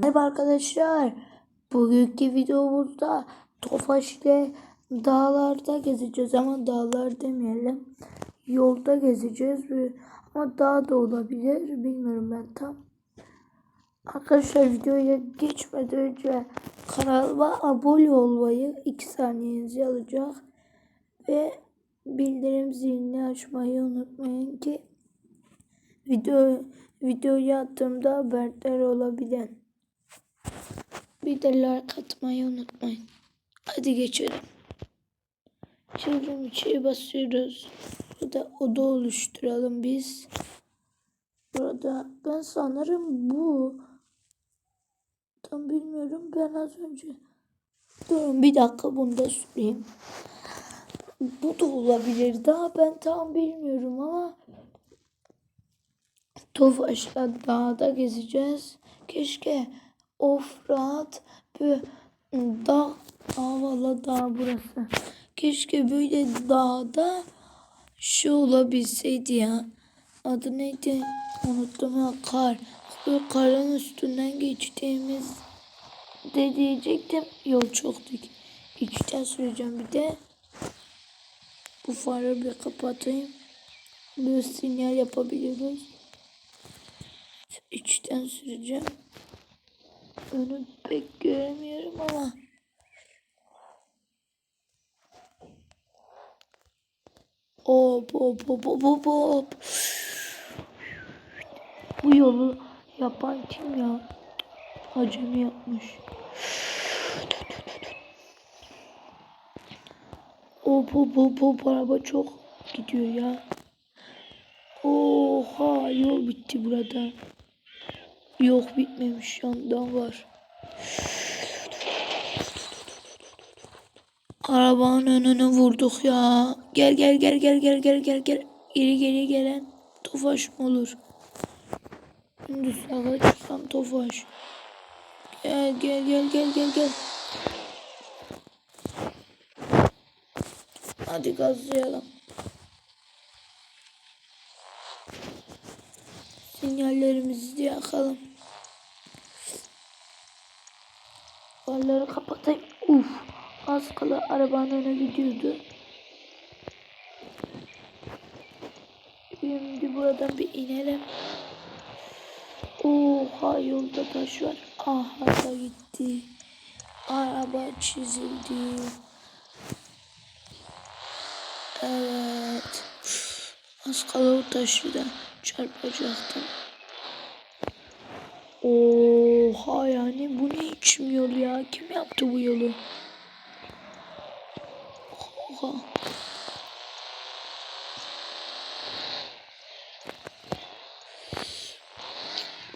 Merhaba arkadaşlar. Bugünkü videomuzda Tofaş ile dağlarda gezeceğiz ama dağlar demeyelim. Yolda gezeceğiz ama dağ da olabilir. Bilmiyorum ben tam. Arkadaşlar videoya geçmeden önce kanalıma abone olmayı 2 saniyenizi alacak ve bildirim zilini açmayı unutmayın ki video videoyu attığımda haberler olabilir. Bir de like atmayı unutmayın. Hadi geçelim. Çevrim içi basıyoruz. Burada oda oluşturalım biz. Burada ben sanırım bu tam bilmiyorum ben az önce Durun bir dakika bunu da süreyim. Bu da olabilir. Daha ben tam bilmiyorum ama Tofaş'la dağda gezeceğiz. Keşke Ofrat bir dağ, aa valla dağ burası. Keşke böyle dağda şu olabilseydi ya. Adı neydi? Unuttum ya kar. Böyle karın üstünden geçtiğimiz de diyecektim. Yol çok dik. İçten süreceğim bir de. Bu farı bir kapatayım. Böyle sinyal yapabiliyoruz. İçten süreceğim. Önü pek göremiyorum ama. Hop hop hop hop hop. Bu yolu yapan kim ya? Acemi yapmış. Hop hop hop hop araba çok gidiyor ya. Oha yol bitti burada. Yok bitmemiş yandan var. Arabanın önünü vurduk ya. Gel gel gel gel gel gel gel gel. Geri geri gelen tofaş mı olur? Şimdi sağa çıksam tofaş. Gel gel gel gel gel gel. Hadi gazlayalım. Sinyallerimizi de yakalım. Farları kapatayım. Uf. Az kala arabanın önüne gidiyordu. Şimdi buradan bir inelim. Oha yolda taş var. Aha da gitti. Araba çizildi. Evet. Az kala o taşı da çarpacaktım. Yani bu ne biçim yol ya? Kim yaptı bu yolu? Oha.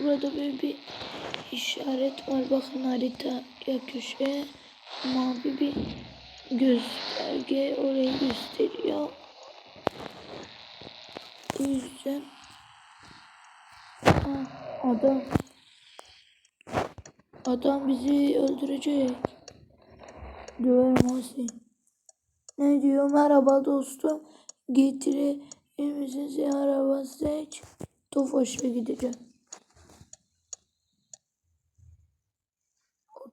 Burada böyle bir işaret var. Bakın harita ya köşe mavi bir gösterge orayı gösteriyor. O yüzden Aa, adam adam bizi öldürecek. Döverim seni. Ne diyor? Merhaba dostum. Getirir misin araba seç. Tofaş'a gideceğim.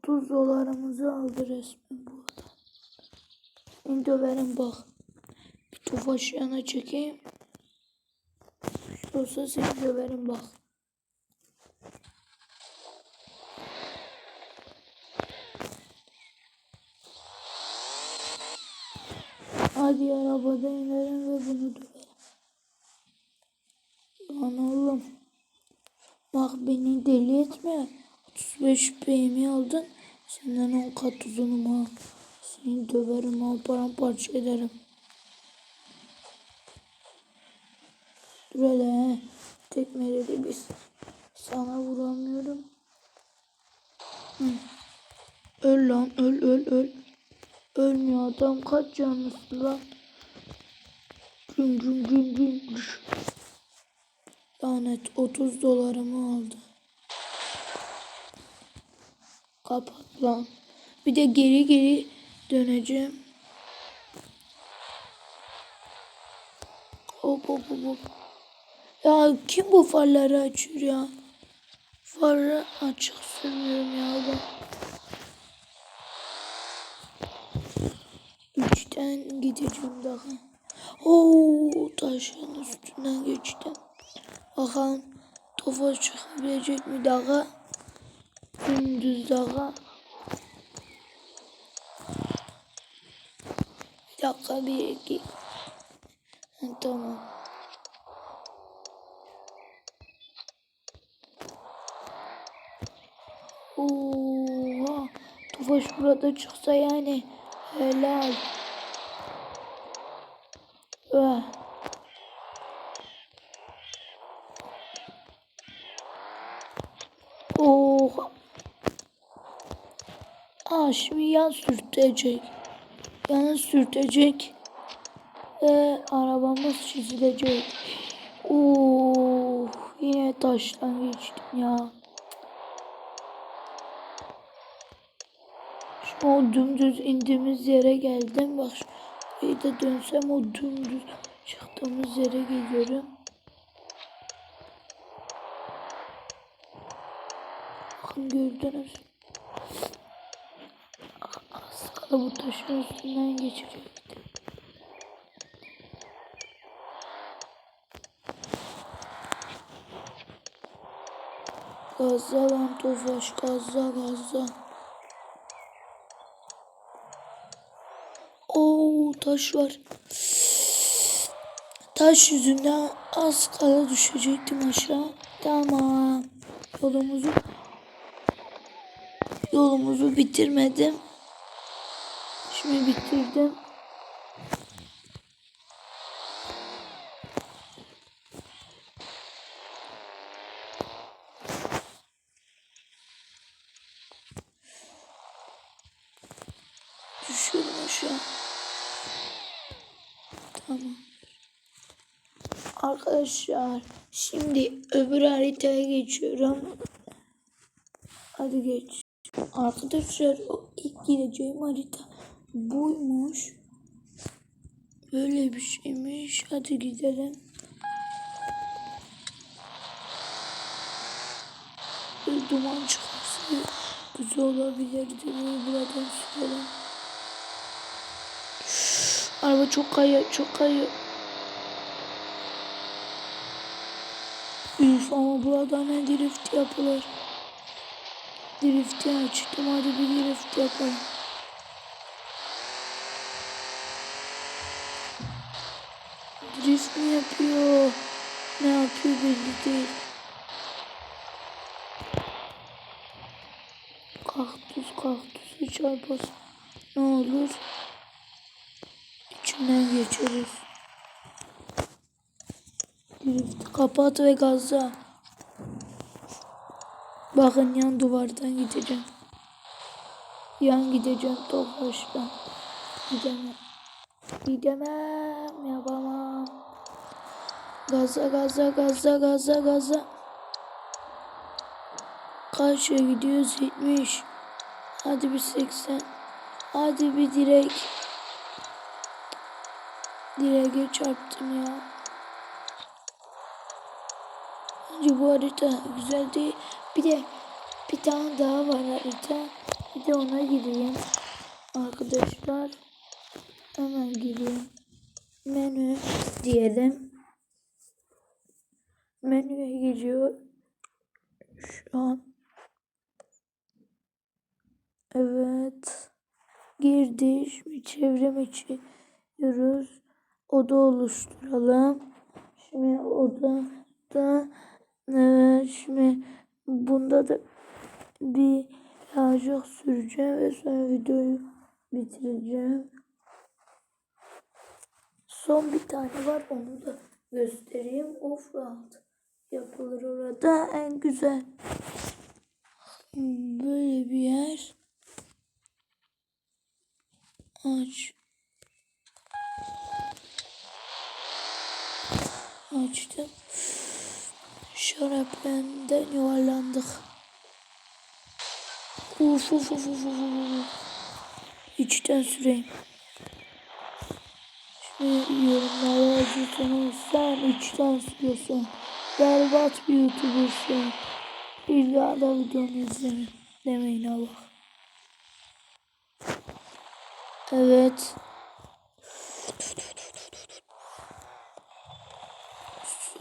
30 dolarımızı aldı resmen bu adam. Şimdi döverim bak. Bir Tofaş yana çekeyim. Olsa seni döverim bak. Hadi arabadan inelim ve bunu dövelim. Lan oğlum. Bak beni deli etme. 35 PM aldın. Senden 10 kat uzunum ha. Seni döverim ha paramparça ederim. Dur hele he. Tekmeleri biz. Sana vuramıyorum. Hı. Öl lan öl öl öl. Ölmüyor adam kaç canlısı lan. Güm güm güm güm. Lanet 30 dolarımı aldı. Kapat lan. Bir de geri geri döneceğim. Hop hop hop hop. Ya kim bu farları açıyor ya? Farı açık sürmüyorum gideceğim daha. Oo taşın üstünden geçtim. Bakalım Tofaş çıkabilecek mi daha? Gündüz daha. Bir dakika bir iki. Tamam. Oha. Tofaş burada çıksa yani helal. Ah. Oha. Aa şimdi yan sürtecek. Yana sürtecek. Ve arabamız çizilecek. Oo, yine taştan geçtim ya. Şimdi o dümdüz indiğimiz yere geldim. Bak şurayı da dönsem o dümdüz çıktığımız yere geliyorum. Bakın gördünüz. Kala bu taşın üstünden geçecekti. Gazla lan Tofaş gazla gazla. Oo taş yüzünden az kala düşecektim aşağı. Tamam. Yolumuzu yolumuzu bitirmedim. Şimdi bitirdim. Düşüyorum aşağı. Tamam. Arkadaşlar şimdi öbür haritaya geçiyorum. Hadi geç. Arkadaşlar o ilk gireceğim harita buymuş. Böyle bir şeymiş. Hadi gidelim. Bir duman çıkarsa güzel olabilirdi. Buradan sürelim. Araba çok kayıyor, çok kayıyor. Üf ama burada ne drift yapılır. Drift'i açtım hadi bir drift yapalım. Drift mi yapıyor? Ne yapıyor belli değil. Kaktüs kaktüse çarpar. Ne olur? İçinden geçeriz. Drift kapat ve gazla. Bakın yan duvardan gideceğim. Yan gideceğim Tofaş'tan. Gidemem. Gidemem. Yapamam. Gaza gaza gaza gaza gaza. Kaça gidiyoruz? 70. Hadi bir 80. Hadi bir direk. Direğe çarptım ya. Bence bu harita güzel değil. Bir de bir tane daha var harita. Bir de ona gireyim. Arkadaşlar. Hemen gireyim. Menü diyelim. Menüye giriyor. Şu an. Evet. Girdi. Şimdi çevrim içi diyoruz. Oda oluşturalım. Şimdi odada evet, şimdi bunda da bir birazcık süreceğim ve sonra videoyu bitireceğim. Son bir tane var onu da göstereyim. Offroad yapılır orada en güzel. Böyle bir yer. Aç. Açtım. Şaraplenden yuvarlandık. Uf uf uf uf uf. İçten süreyim. Şimdi yorumlara yazıyorsunuz. Sen içten sürüyorsun. Berbat bir youtubersun. Bir daha da videonu izlemeyin. Demeyin Allah. Evet.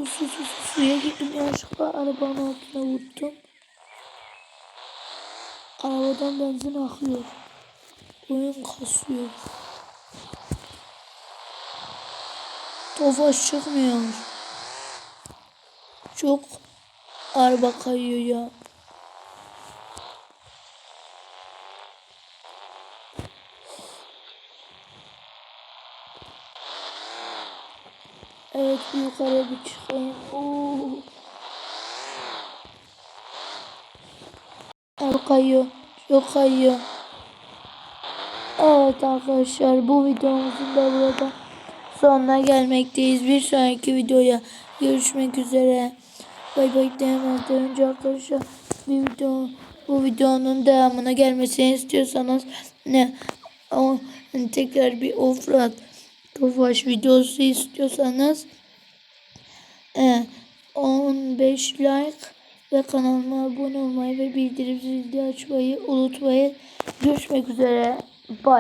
Su su su su suya gittim yanlışlıkla arabanın altına vurdum. Arabadan benzin akıyor. Oyun kasıyor. Tofaş çıkmıyor. Çok araba kayıyor ya. Evet yukarıya bir çıkayım. Oo. Çok kayıyor. Çok kayıyor. Evet arkadaşlar bu videomuzun da burada sonuna gelmekteyiz. Bir sonraki videoya görüşmek üzere. Bay bay demeden önce arkadaşlar bir video bu videonun devamına gelmesini istiyorsanız ne o tekrar bir offroad Tofaş videosu istiyorsanız e, 15 like ve kanalıma abone olmayı ve bildirim zilini açmayı unutmayın. Görüşmek üzere. Bye.